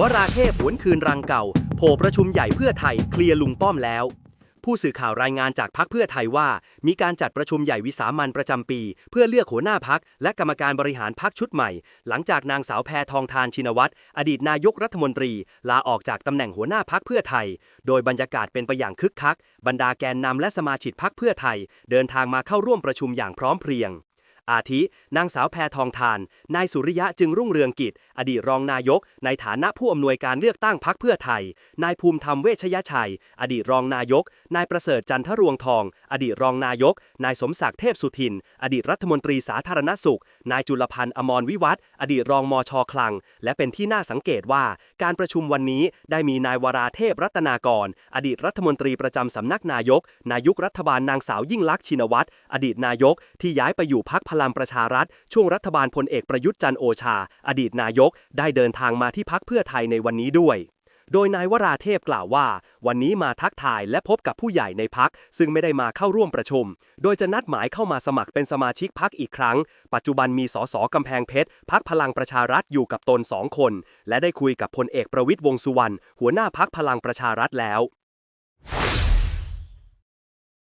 วราเทพหวนคืนรังเก่า โผประชุมใหญ่เพื่อไทยเคลียร์ลุงป้อมแล้ว ผู้สื่อข่าวรายงานจากพักเพื่อไทยว่า มีการจัดประชุมใหญ่วิสามันประจำปี เพื่อเลือกหัวหน้าพักและกรรมการบริหารพักชุดใหม่ หลังจากนางสาวแพทองทานชินวัตรอดีตนายกรัฐมนตรี ลาออกจากตำแหน่งหัวหน้าพักเพื่อไทย โดยบรรยากาศเป็นไปอย่างคึกคัก บรรดาแกนนำและสมาชิกพักเพื่อไทย เดินทางมาเข้าร่วมประชุมอย่างพร้อมเพรียง อาทิ นางสาวแพทองทาน นายสุริยะจึงรุ่งเรืองกิจ อดีตรองนายก ในฐานะผู้อำนวยการเลือกตั้งพักเพื่อไทย นายภูมิธรรมเวชยชัย อดีตรองนายก นายประเสริฐจันทรวงทอง อดีตรองนายก นายสมศักดิ์เทพสุทิน อดีตรัฐมนตรีสาธารณสุข นายจุลพันธ์อมรวิวัฒอดีตรองมชคลัง และเป็นที่น่าสังเกตว่า การประชุมวันนี้ได้มีนายวราเทพรัตนากร อดีตรัฐมนตรีประจำสำนักนายก นายุครัฐบาลนางสาวยิ่งลักษณ์ชินวัตร อดีตนายกที่ย้ายไปอยู่พักพลังประชารัฐ ช่วงรัฐบาลพลเอกประยุทธ์จันโอชา อดีตนายก ได้เดินทางมาที่พักเพื่อไทยในวันนี้ด้วย โดยนายวราเทพกล่าวว่า วันนี้มาทักทายและพบกับผู้ใหญ่ในพัก ซึ่งไม่ได้มาเข้าร่วมประชุม โดยจะนัดหมายเข้ามาสมัครเป็นสมาชิกพักอีกครั้ง ปัจจุบันมีสสกำแพงเพชรพักพลังประชารัฐอยู่กับตนสองคน และได้คุยกับพลเอกประวิตยวงสุวรรณหัวหน้าพักพลังประชารัฐแล้ว